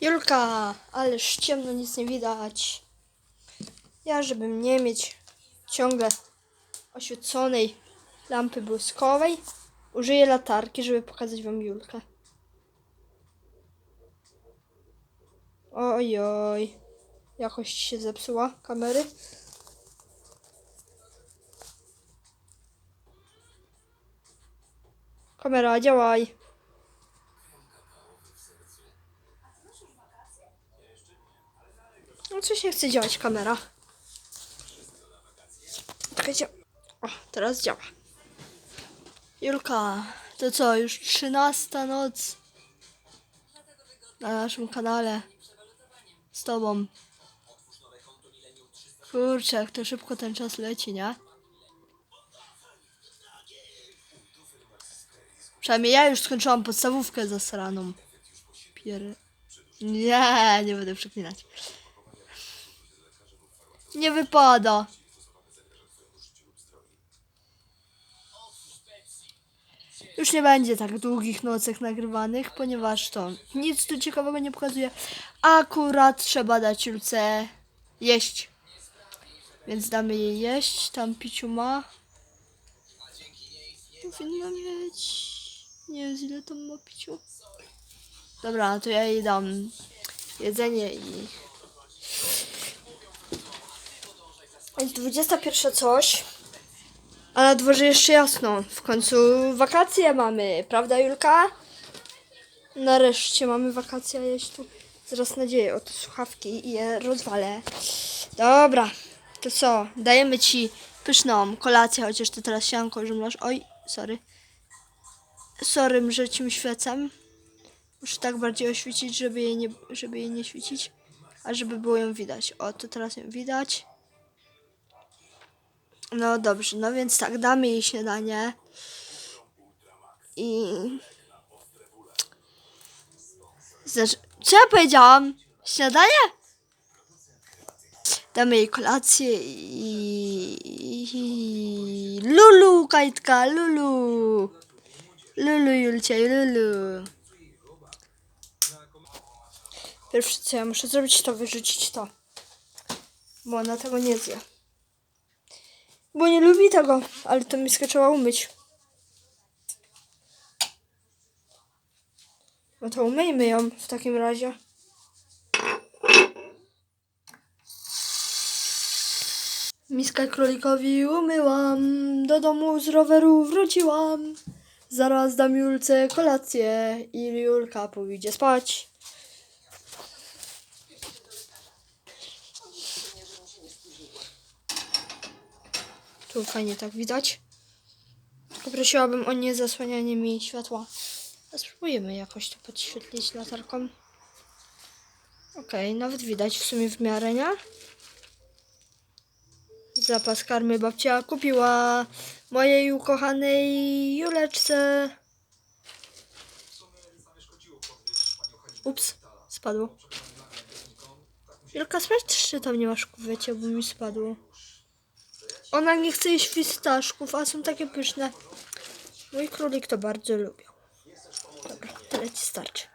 Julka, ależ ciemno, nic nie widać. Ja, żeby nie mieć ciągle oświeconej lampy błyskowej, użyję latarki, żeby pokazać wam Julkę. Ojoj, jakość się zepsuła kamery. Kamera, działaj. No coś nie chce działać kamera. Dzia- O, teraz działa. Julka, to co, już 13 noc na naszym kanale z tobą. Kurczę, jak to szybko ten czas leci, nie? Przynajmniej ja już skończyłam podstawówkę zasraną. Pier... Nie, nie będę przeklinać. Nie wypada. Już nie będzie tak długich nocek nagrywanych, ponieważ to nic tu ciekawego nie pokazuje. Akurat trzeba dać Julce jeść. Więc damy jej jeść. Tam piciu ma. Powinna mieć. Nie wiem ile tam ma piciu. Dobra, to ja jej dam jedzenie i Jest 21 coś. A na dworze jeszcze jasno. W końcu wakacje mamy, prawda Julka? Nareszcie mamy wakacje, ja się tu zaraz nadzieję o te słuchawki i je rozwalę. Dobra, to co? Dajemy ci pyszną kolację, chociaż ty teraz sianko żumlasz. Oj, sorry. Sorry, że ci świecam. Muszę tak bardziej oświecić, żeby jej nie, żeby jej nie świecić. A żeby było ją widać. O, to teraz ją widać. No dobrze, no więc tak, damy jej śniadanie. I. Znaczy, co ja powiedziałam? Śniadanie? Damy jej kolację i. Lulu, kajtka, Lulu. Lulu, Julcia, Lulu. Pierwsze co ja muszę zrobić, to wyrzucić to. Bo ona tego nie zje. Bo nie lubi tego, ale to miskę trzeba umyć. No to umyjmy ją w takim razie. Miskę królikowi umyłam, do domu z roweru wróciłam. Zaraz dam Julce kolację i Julka pójdzie spać. Tu fajnie tak widać. Tylko prosiłabym o nie zasłanianie mi światła. Spróbujemy jakoś to podświetlić latarką. Okej, nawet widać w sumie w miarę, nie? Zapas karmy babcia kupiła mojej ukochanej Juleczce. Ups, spadło. Julka, sprawdź, czy tam nie masz kuwecie, bo mi spadło. Ona nie chce jeść fistaszków, a są takie pyszne. Mój królik to bardzo lubią. Dobra, tyle ci starczy.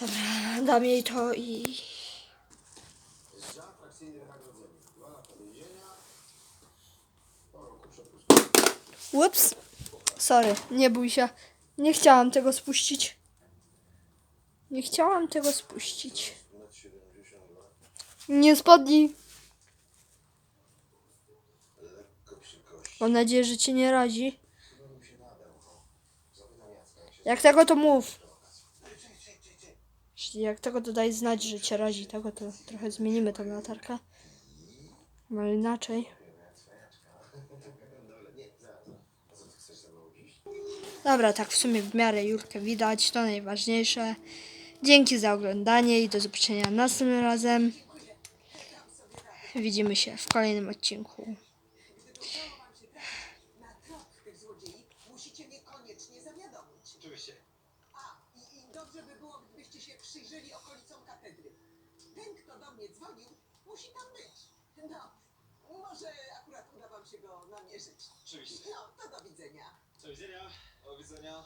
Dobra, dam jej to i... Ups. Sorry, nie bój się. Nie chciałam tego spuścić. Nie chciałam tego spuścić. Nie spadnij. Mam nadzieję, że cię nie radzi. Jak tego to mów. Jak tego to daj znać, że cię razi tego, to trochę zmienimy tą latarkę. No inaczej. Dobra, tak w sumie w miarę Jurkę widać, to najważniejsze. Dzięki za oglądanie i do zobaczenia następnym razem. Widzimy się w kolejnym odcinku. tych złodziei musicie mnie koniecznie zawiadomić. Oczywiście. A, i, i dobrze by było, gdybyście się przyjrzeli okolicom katedry. Ten, kto do mnie dzwonił, musi tam być. No, może akurat uda wam się go namierzyć. Oczywiście. No, to do widzenia. Do widzenia. Do widzenia.